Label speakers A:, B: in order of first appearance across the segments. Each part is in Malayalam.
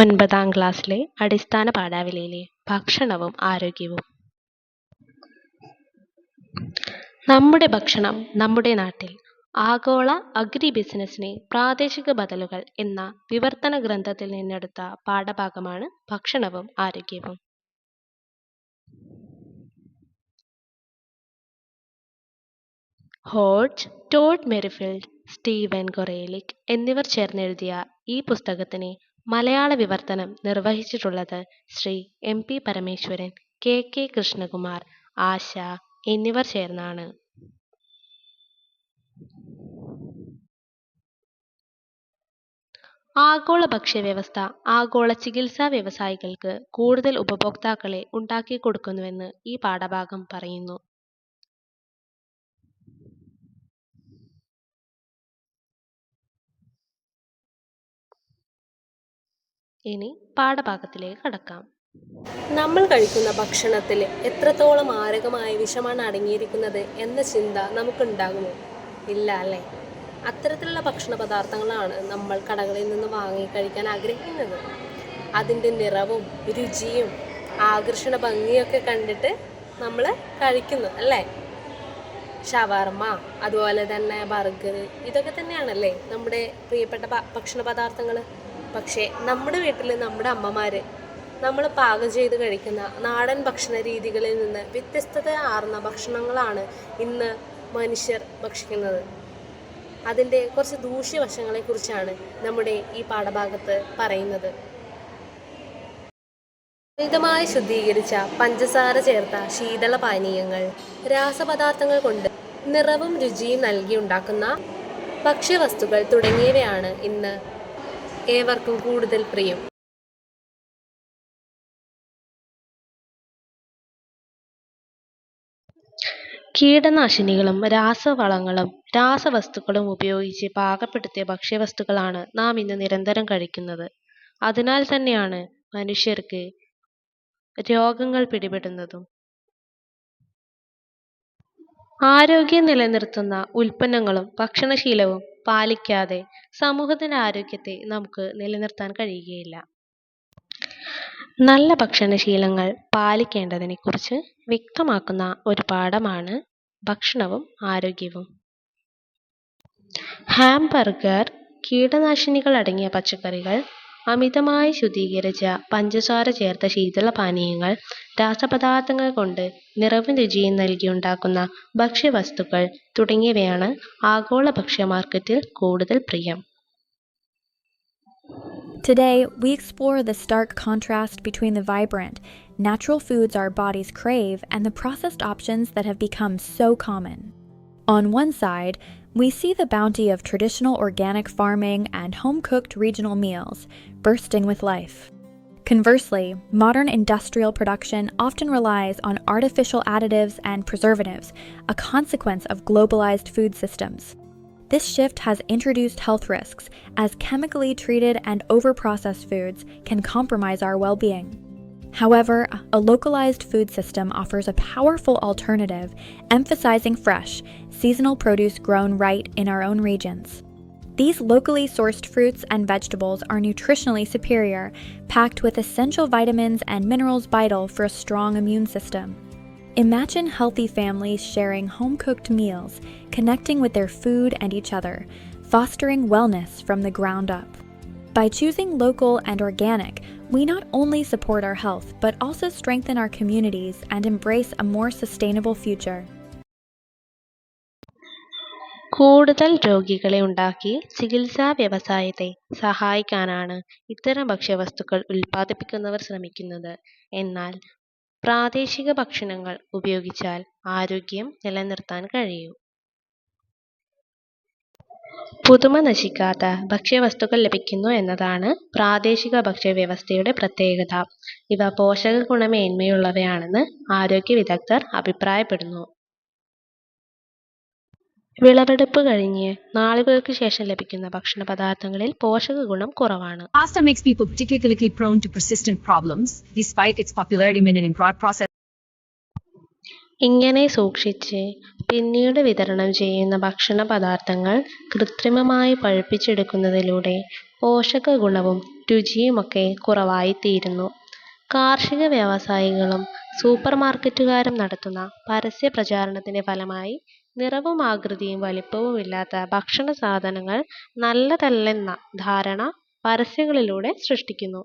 A: ഒൻപതാം ക്ലാസ്സിലെ അടിസ്ഥാന പാഠാവലിയിലെ ഭക്ഷണവും ആരോഗ്യവും. നമ്മുടെ ഭക്ഷണം നമ്മുടെ നാട്ടിൽ ആഗോള അഗ്രി ബിസിനസ്സിനെ പ്രാദേശിക ബദലുകൾ എന്ന വിവർത്തന ഗ്രന്ഥത്തിൽ നിന്നെടുത്ത പാഠഭാഗമാണ് ഭക്ഷണവും ആരോഗ്യവും. Hodge Todd Merrifield Steven Korelic എന്നിവർ ചേർന്നെഴുതിയ ഈ പുസ്തകത്തിന് മലയാള വിവർത്തനം നിർവഹിച്ചിട്ടുള്ളത് Shri M P Parameswaran K K Krishnakumar Asha എന്നിവർ ചേർന്നാണ്. ആഗോള ഭക്ഷ്യവ്യവസ്ഥ ആഗോള ചികിത്സാ വ്യവസായികൾക്ക് കൂടുതൽ ഉപഭോക്താക്കളെ ഉണ്ടാക്കിക്കൊടുക്കുന്നുവെന്ന് ഈ പാഠഭാഗം പറയുന്നു. ഇനി പാഠഭാഗത്തിലേക്ക് കടക്കാം.
B: നമ്മൾ കഴിക്കുന്ന ഭക്ഷണത്തിൽ എത്രത്തോളം മാരകമായ വിഷമാണ് അടങ്ങിയിരിക്കുന്നത് എന്ന ചിന്ത നമുക്കുണ്ടാകുമോ? ഇല്ല അല്ലേ? അത്തരത്തിലുള്ള ഭക്ഷണ പദാർത്ഥങ്ങളാണ് നമ്മൾ കടകളിൽ നിന്ന് വാങ്ങി കഴിക്കാൻ ആഗ്രഹിക്കുന്നത്. അതിന്റെ നിറവും രുചിയും ആകർഷണ ഭംഗിയൊക്കെ കണ്ടിട്ട് നമ്മൾ കഴിക്കുന്നു അല്ലേ? ഷവർമ്മ അതുപോലെ തന്നെ ബർഗർ ഇതൊക്കെ തന്നെയാണല്ലേ നമ്മുടെ പ്രിയപ്പെട്ട ഭക്ഷണ പദാർത്ഥങ്ങൾ പക്ഷേ നമ്മുടെ വീട്ടിൽ നമ്മുടെ അമ്മമാർ നമ്മൾ പാകം ചെയ്ത് കഴിക്കുന്ന നാടൻ ഭക്ഷണ രീതികളിൽ നിന്ന് വ്യത്യസ്തത ആർന്ന ഭക്ഷണങ്ങളാണ് ഇന്ന് മനുഷ്യർ ഭക്ഷിക്കുന്നത്. അതിന്റെ കുറച്ച് ദൂഷ്യവശങ്ങളെക്കുറിച്ചാണ് നമ്മുടെ ഈ പാഠഭാഗത്ത് പറയുന്നത്. മിതമായി ശുദ്ധീകരിച്ച പഞ്ചസാര ചേർത്ത ശീതള പാനീയങ്ങൾ രാസപദാർത്ഥങ്ങൾ കൊണ്ട് നിറവും രുചിയും നൽകി ഉണ്ടാക്കുന്ന ഭക്ഷ്യവസ്തുക്കൾ തുടങ്ങിയവയാണ് ഇന്ന് ഏവർക്കും കൂടുതൽ പ്രിയം.
A: കീടനാശിനികളും രാസവളങ്ങളും രാസവസ്തുക്കളും ഉപയോഗിച്ച് പാകപ്പെടുത്തിയ ഭക്ഷ്യവസ്തുക്കളാണ് നാം ഇന്ന് നിരന്തരം കഴിക്കുന്നത്. അതിനാൽ തന്നെയാണ് മനുഷ്യർക്ക് രോഗങ്ങൾ പിടിപെടുന്നതും. ആരോഗ്യം നിലനിർത്തുന്ന ഉൽപ്പന്നങ്ങളും ഭക്ഷണശീലവും പാലിക്കാതെ സമൂഹത്തിന്റെ ആരോഗ്യത്തെ നമുക്ക് നിലനിർത്താൻ കഴിയുകയില്ല. നല്ല ഭക്ഷണശീലങ്ങൾ പാലിക്കേണ്ടതിനെക്കുറിച്ച് വ്യക്തമാക്കുന്ന ഒരു പാഠമാണ് ഭക്ഷണവും ആരോഗ്യവും. ഹാംബർഗർ കീടനാശിനികൾ അടങ്ങിയ പച്ചക്കറികൾ അമിതമായി ശുദ്ധീകരിച്ച പഞ്ചസാര ചേർത്ത ശീതളപാനീയങ്ങൾ രാസപദാർത്ഥങ്ങൾ കൊണ്ട് നിറവും രുചിയും നൽകിയുണ്ടാക്കുന്ന ഭക്ഷ്യവസ്തുക്കൾ തുടങ്ങിയവയാണ് ആഗോള ഭക്ഷ്യ മാർക്കറ്റിൽ കൂടുതൽ പ്രിയം
C: Today, we explore the stark contrast between the vibrant, natural foods our bodies crave and the processed options that have become so common. On one side, we see the bounty of traditional organic farming and home cooked regional meals bursting with life. Conversely, modern industrial production often relies on artificial additives and preservatives, a consequence of globalized food systems. This shift has introduced health risks, as chemically treated and overprocessed foods can compromise our well being. However, a localized food system offers a powerful alternative, emphasizing fresh, seasonal produce grown right in our own regions. These locally sourced fruits and vegetables are nutritionally superior, packed with essential vitamins and minerals vital for a strong immune system. Imagine healthy families sharing home cooked meals, connecting with their food and each other, fostering wellness from the ground up. By choosing local and organic, we not only support our health, but also strengthen our communities and embrace a more sustainable future.
A: കൂടുതൽ രോഗികളെ ഉണ്ടാക്കി ചികിത്സാ വ്യവസായത്തെ സഹായിക്കാനാണ് ഇത്തരം ഭക്ഷ്യവസ്തുക്കൾ ഉൽപ്പാദിപ്പിക്കുന്നവർ ശ്രമിക്കുന്നത്. എന്നാൽ പ്രാദേശിക ഭക്ഷണങ്ങൾ ഉപയോഗിച്ചാൽ ആരോഗ്യം നിലനിർത്താൻ കഴിയും. പുതുമ നശിക്കാത്ത ഭക്ഷ്യവസ്തുക്കൾ ലഭിക്കുന്നു എന്നതാണ് പ്രാദേശിക ഭക്ഷ്യവ്യവസ്ഥയുടെ പ്രത്യേകത. ഇവ പോഷക ഗുണമേന്മയുള്ളവയാണെന്ന് ആരോഗ്യ വിദഗ്ധർ അഭിപ്രായപ്പെടുന്നു. വിളവെടുപ്പ് കഴിഞ്ഞ് നാളുകൾക്ക് ശേഷം ലഭിക്കുന്ന ഭക്ഷണ പദാർത്ഥങ്ങളിൽ പോഷക ഗുണം കുറവാണ്
D: Pasta makes people particularly prone to persistent problems, despite its popularity in in broad process.
A: ഇങ്ങനെ സൂക്ഷിച്ച് പിന്നീട് വിതരണം ചെയ്യുന്ന ഭക്ഷണ പദാർത്ഥങ്ങൾ കൃത്രിമമായി പഴുപ്പിച്ചെടുക്കുന്നതിലൂടെ പോഷക ഗുണവും രുചിയുമൊക്കെ കുറവായിത്തീരുന്നു. കാർഷിക വ്യവസായികളും സൂപ്പർ മാർക്കറ്റുകാരും നടത്തുന്ന പരസ്യ പ്രചാരണത്തിന്റെ ഫലമായി നിറവും ആകൃതിയും വലിപ്പവുമില്ലാത്ത ഭക്ഷണസാധനങ്ങൾ നല്ലതല്ലെന്ന ധാരണ പരസ്യങ്ങളിലൂടെ സൃഷ്ടിക്കുന്നു.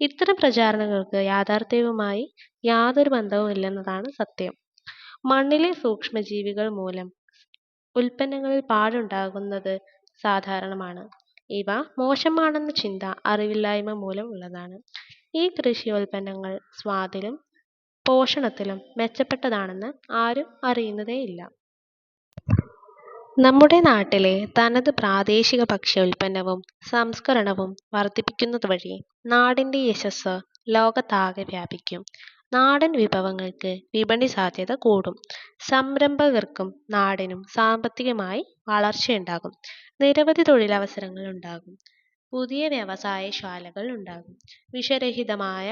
A: ഇത്തരം പ്രചാരണങ്ങൾക്ക് യാഥാർത്ഥ്യവുമായി യാതൊരു ബന്ധവുമില്ലെന്നതാണ് സത്യം. മണ്ണിലെ സൂക്ഷ്മജീവികൾ മൂലം ഉൽപ്പന്നങ്ങളിൽ പാടുണ്ടാകുന്നത് സാധാരണമാണ്. ഇവ മോശമാണെന്ന ചിന്ത അറിവില്ലായ്മ മൂലം ഉള്ളതാണ്. ഈ കൃഷി ഉൽപ്പന്നങ്ങൾ സ്വാദിലും പോഷണത്തിലും മെച്ചപ്പെട്ടതാണെന്ന് ആരും അറിയുന്നതേയില്ല. നമ്മുടെ നാട്ടിലെ തനത് പ്രാദേശിക ഭക്ഷ്യോൽപ്പന്നവും സംസ്കരണവും വർധിപ്പിക്കുന്നതുവഴി നാടിന്റെ യശസ്സ് ലോകത്താകെ വ്യാപിക്കും. നാടൻ വിഭവങ്ങൾക്ക് വിപണി സാധ്യത കൂടും. സംരംഭകർക്കും നാടിനും സാമ്പത്തികമായി വളർച്ചയുണ്ടാകും. നിരവധി തൊഴിലവസരങ്ങൾ ഉണ്ടാകും. പുതിയ വ്യവസായശാലകൾ ഉണ്ടാകും. വിഷരഹിതമായ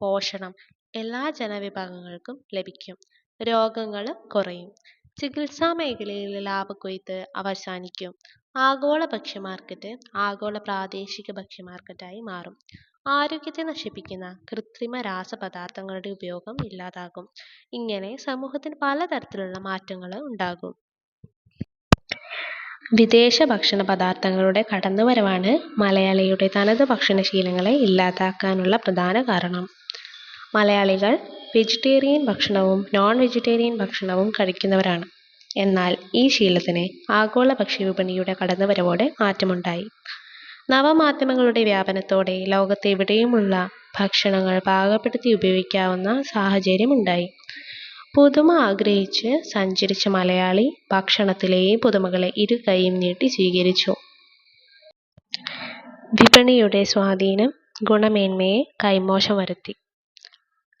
A: പോഷണം എല്ലാ ജനവിഭാഗങ്ങൾക്കും ലഭിക്കും. രോഗങ്ങൾ കുറയും. ചികിത്സാമേഖലയിലെ ലാഭക്കൊയ്ത്ത് അവസാനിക്കും. ആഗോള ഭക്ഷ്യ ഭക്ഷ്യമാർക്കറ്റ് ആഗോള പ്രാദേശിക ഭക്ഷ്യ ഭക്ഷ്യമാർക്കറ്റായി മാറും. ആരോഗ്യത്തെ നശിപ്പിക്കുന്ന കൃത്രിമ രാസപദാർഥങ്ങളുടെ ഉപയോഗം ഇല്ലാതാകും. ഇങ്ങനെ സമൂഹത്തിൽ പലതരത്തിലുള്ള മാറ്റങ്ങൾ ഉണ്ടാകും. വിദേശ ഭക്ഷണ ഭക്ഷണപദാർഥങ്ങളുടെ കടന്നുവരവാണ് മലയാളിയുടെ തനത് ഭക്ഷണശീലങ്ങളെ ഇല്ലാതാക്കാനുള്ള പ്രധാന കാരണം. മലയാളികൾ വെജിറ്റേറിയൻ ഭക്ഷണവും നോൺ വെജിറ്റേറിയൻ ഭക്ഷണവും കഴിക്കുന്നവരാണ്. എന്നാൽ ഈ ശീലത്തിന് ആഗോള ഭക്ഷ്യവിപണിയുടെ കടന്നുവരവോടെ മാറ്റമുണ്ടായി. നവമാധ്യമങ്ങളുടെ വ്യാപനത്തോടെ ലോകത്തെവിടെയുമുള്ള ഭക്ഷണങ്ങൾ പാകപ്പെടുത്തി ഉപയോഗിക്കാവുന്ന സാഹചര്യമുണ്ടായി. പുതുമ ആഗ്രഹിച്ച് സഞ്ചരിച്ച മലയാളി ഭക്ഷണത്തിലെ പുതുമകളെ പുതുമകളെ കൈയും നീട്ടി സ്വീകരിച്ചു. വിപണിയുടെ സ്വാധീനം ഗുണമേന്മയെ കൈമോശം വരുത്തി.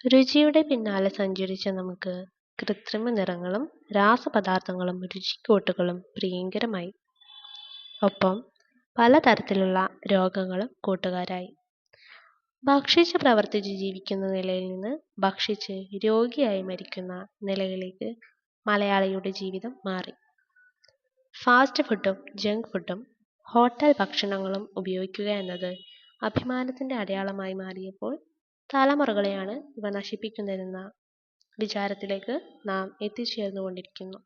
A: രുചിയുടെ പിന്നാലെ സഞ്ചരിച്ച നമുക്ക് കൃത്രിമ നിറങ്ങളും രാസപദാർത്ഥങ്ങളും രുചിക്കൂട്ടുകളും പ്രിയങ്കരമായി. ഒപ്പം പലതരത്തിലുള്ള രോഗങ്ങളും കൂട്ടുകാരായി. ഭക്ഷിച്ച് പ്രവർത്തിച്ച് ജീവിക്കുന്ന നിലയിൽ നിന്ന് ഭക്ഷിച്ച് രോഗിയായി മരിക്കുന്ന നിലയിലേക്ക് മലയാളിയുടെ ജീവിതം മാറി. ഫാസ്റ്റ് ഫുഡും ജങ്ക് ഫുഡും ഹോട്ടൽ ഭക്ഷണങ്ങളും ഉപയോഗിക്കുക എന്നത് അഭിമാനത്തിന്റെ അടയാളമായി മാറിയപ്പോൾ തലമുറകളെയാണ് ഇവ നശിപ്പിക്കുന്നതെന്ന വിചാരത്തിലേക്ക് നാം എത്തിച്ചേർന്നുകൊണ്ടിരിക്കുന്നു.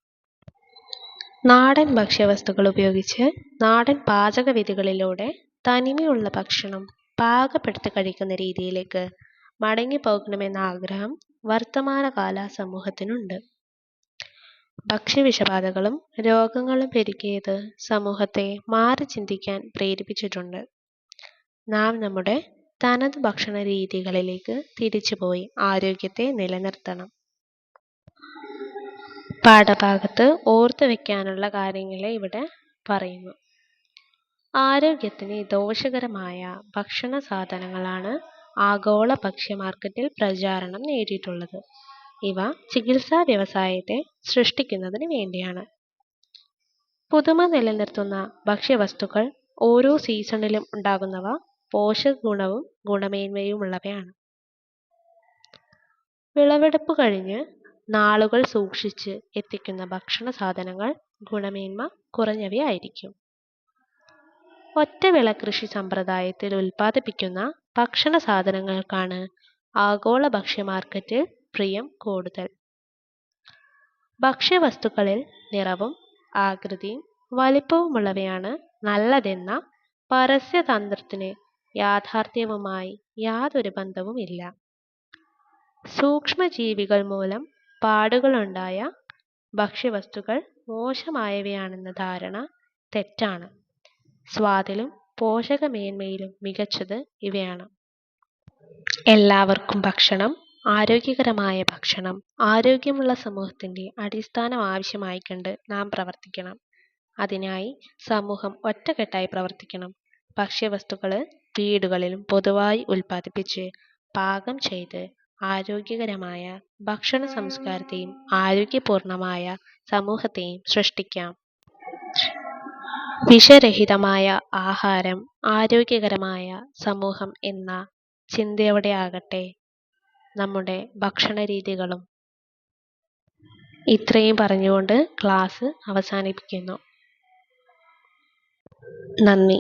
A: നാടൻ ഭക്ഷ്യവസ്തുക്കൾ ഉപയോഗിച്ച് നാടൻ പാചകവിധികളിലൂടെ തനിമയുള്ള ഭക്ഷണം പാകപ്പെടുത്തി കഴിക്കുന്ന രീതിയിലേക്ക് മടങ്ങിപ്പോകണമെന്ന ആഗ്രഹം വർത്തമാനകാല സമൂഹത്തിനുണ്ട്. ഭക്ഷ്യവിഷബാധകളും രോഗങ്ങളും പെരുകിയത് സമൂഹത്തെ മാറി ചിന്തിക്കാൻ പ്രേരിപ്പിച്ചിട്ടുണ്ട്. നാം നമ്മുടെ തനത് ഭക്ഷണ രീതികളിലേക്ക് തിരിച്ചുപോയി ആരോഗ്യത്തെ നിലനിർത്തണം. പാഠഭാഗത്ത് ഓർത്തു വെക്കാനുള്ള കാര്യങ്ങളെ ഇവിടെ പറയുന്നു. ആരോഗ്യത്തിന് ദോഷകരമായ ഭക്ഷണ സാധനങ്ങളാണ് ആഗോള ഭക്ഷ്യ മാർക്കറ്റിൽ പ്രചാരണം നേടിയിട്ടുള്ളത്. ഇവ ചികിത്സാ വ്യവസായത്തെ സൃഷ്ടിക്കുന്നതിന് വേണ്ടിയാണ്. പുതുമ നിലനിർത്തുന്ന ഭക്ഷ്യവസ്തുക്കൾ ഓരോ സീസണിലും ഉണ്ടാകുന്നവ പോഷകഗുണവും ഗുണമേന്മയുമുള്ളവയാണ്. വിളവെടുപ്പ് കഴിഞ്ഞ് നാളുകൾ സൂക്ഷിച്ച് എത്തിക്കുന്ന ഭക്ഷണസാധനങ്ങൾ ഗുണമേന്മ കുറഞ്ഞവയായിരിക്കും. ഒറ്റ ഒറ്റവിളകൃഷി സമ്പ്രദായത്തിൽ ഉൽപാദിപ്പിക്കുന്ന ഭക്ഷണസാധനങ്ങൾക്കാണ് ആഗോള ഭക്ഷ്യമാർക്കറ്റിൽ പ്രിയം കൂടുതൽ. ഭക്ഷ്യവസ്തുക്കളിൽ നിറവും ആകൃതിയും വലിപ്പവുമുള്ളവയാണ് നല്ലതെന്ന പരസ്യതന്ത്രത്തിന് യാഥാർത്ഥ്യവുമായി യാതൊരു ബന്ധവുമില്ല. സൂക്ഷ്മജീവികൾ മൂലം പാടുകളുണ്ടായ ഭക്ഷ്യവസ്തുക്കൾ മോശമായവയാണെന്ന ധാരണ തെറ്റാണ്. സ്വാദിലും പോഷകമേന്മയിലും മികച്ചത് ഇവയാണ്. എല്ലാവർക്കും ഭക്ഷണം ആരോഗ്യകരമായ ഭക്ഷണം ആരോഗ്യമുള്ള സമൂഹത്തിന്റെ അടിസ്ഥാനം ആവശ്യമായി കണ്ട് നാം പ്രവർത്തിക്കണം. അതിനായി സമൂഹം ഒറ്റക്കെട്ടായി പ്രവർത്തിക്കണം. ഭക്ഷ്യവസ്തുക്കൾ വീടുകളിലും പൊതുവായി ഉൽപ്പാദിപ്പിച്ച് പാകം ചെയ്ത് ആരോഗ്യകരമായ ഭക്ഷണ സംസ്കാരത്തെയും ആരോഗ്യപൂർണമായ സമൂഹത്തെയും സൃഷ്ടിക്കാം. വിഷരഹിതമായ ആഹാരം ആരോഗ്യകരമായ സമൂഹം എന്ന ചിന്തയോടെ ആകട്ടെ നമ്മുടെ ഭക്ഷണ രീതികളും ഇത്രയും പറഞ്ഞുകൊണ്ട് ക്ലാസ് അവസാനിപ്പിക്കുന്നു. നന്ദി.